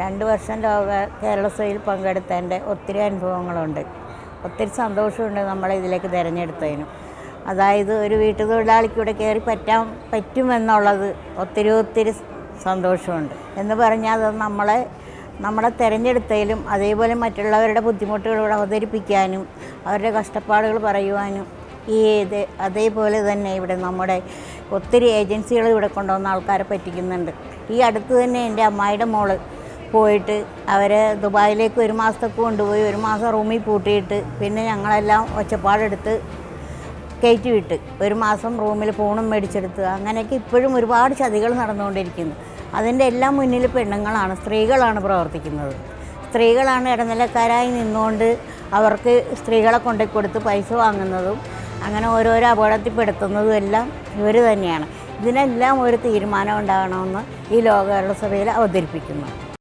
രണ്ട് വർഷം ലോക പങ്കെടുത്ത പങ്കെടുത്തതിന്റെ ഒത്തിരി അനുഭവങ്ങളുണ്ട്. ഒത്തിരി സന്തോഷമുണ്ട് നമ്മളെ ഇതിലേക്ക് തിരഞ്ഞെടുത്തതിനും. അതായത് ഒരു വീട്ടു തൊഴിലാളിക്കൂടെ കയറി പറ്റാൻ പറ്റുമെന്നുള്ളത് ഒത്തിരി ഒത്തിരി സന്തോഷമുണ്ട്. എന്ന് പറഞ്ഞാൽ അത് നമ്മളെ നമ്മളെ തിരഞ്ഞെടുത്തതിലും അതേപോലെ മറ്റുള്ളവരുടെ ബുദ്ധിമുട്ടുകൾ അവതരിപ്പിക്കാനും അവരുടെ കഷ്ടപ്പാടുകൾ പറയുവാനും ഈ ഇത് അതേപോലെ തന്നെ ഇവിടെ നമ്മുടെ ഒത്തിരി ഏജൻസികൾ ഇവിടെ കൊണ്ടുവന്ന ആൾക്കാരെ പറ്റിക്കുന്നുണ്ട്. ഈ അടുത്ത് തന്നെ എന്റെ അമ്മായിയുടെ മോൾ പോയിട്ട് അവരെ ദുബായിലേക്ക് ഒരു മാസത്തേക്ക് കൊണ്ടുപോയി ഒരു മാസം റൂമിൽ പൂട്ടിയിട്ട് പിന്നെ ഞങ്ങളെല്ലാം ഒച്ചപ്പാടെടുത്ത് കയറ്റി വിട്ട് ഒരു മാസം റൂമിൽ ഫോണും മേടിച്ചെടുത്ത്. അങ്ങനെയൊക്കെ ഇപ്പോഴും ഒരുപാട് ചതികൾ നടന്നുകൊണ്ടിരിക്കുന്നു. അതിന്റെ എല്ലാം മുന്നിൽ പെണ്ണുങ്ങളാണ് സ്ത്രീകളാണ് പ്രവർത്തിക്കുന്നത്. സ്ത്രീകളാണ് ഇടനിലക്കാരായി നിന്നുകൊണ്ട് അവർക്ക് സ്ത്രീകളെ കൊണ്ടുപോയി കൊടുത്ത് പൈസ വാങ്ങുന്നതും അങ്ങനെ ഓരോരോ അപകടത്തിൽപ്പെടുത്തുന്നതും എല്ലാം ഇവർ തന്നെയാണ്. ഇതിനെല്ലാം ഒരു തീരുമാനം ഉണ്ടാകണമെന്ന് ഈ ലോകകേരള സഭയിൽ അവതരിപ്പിക്കുന്നു.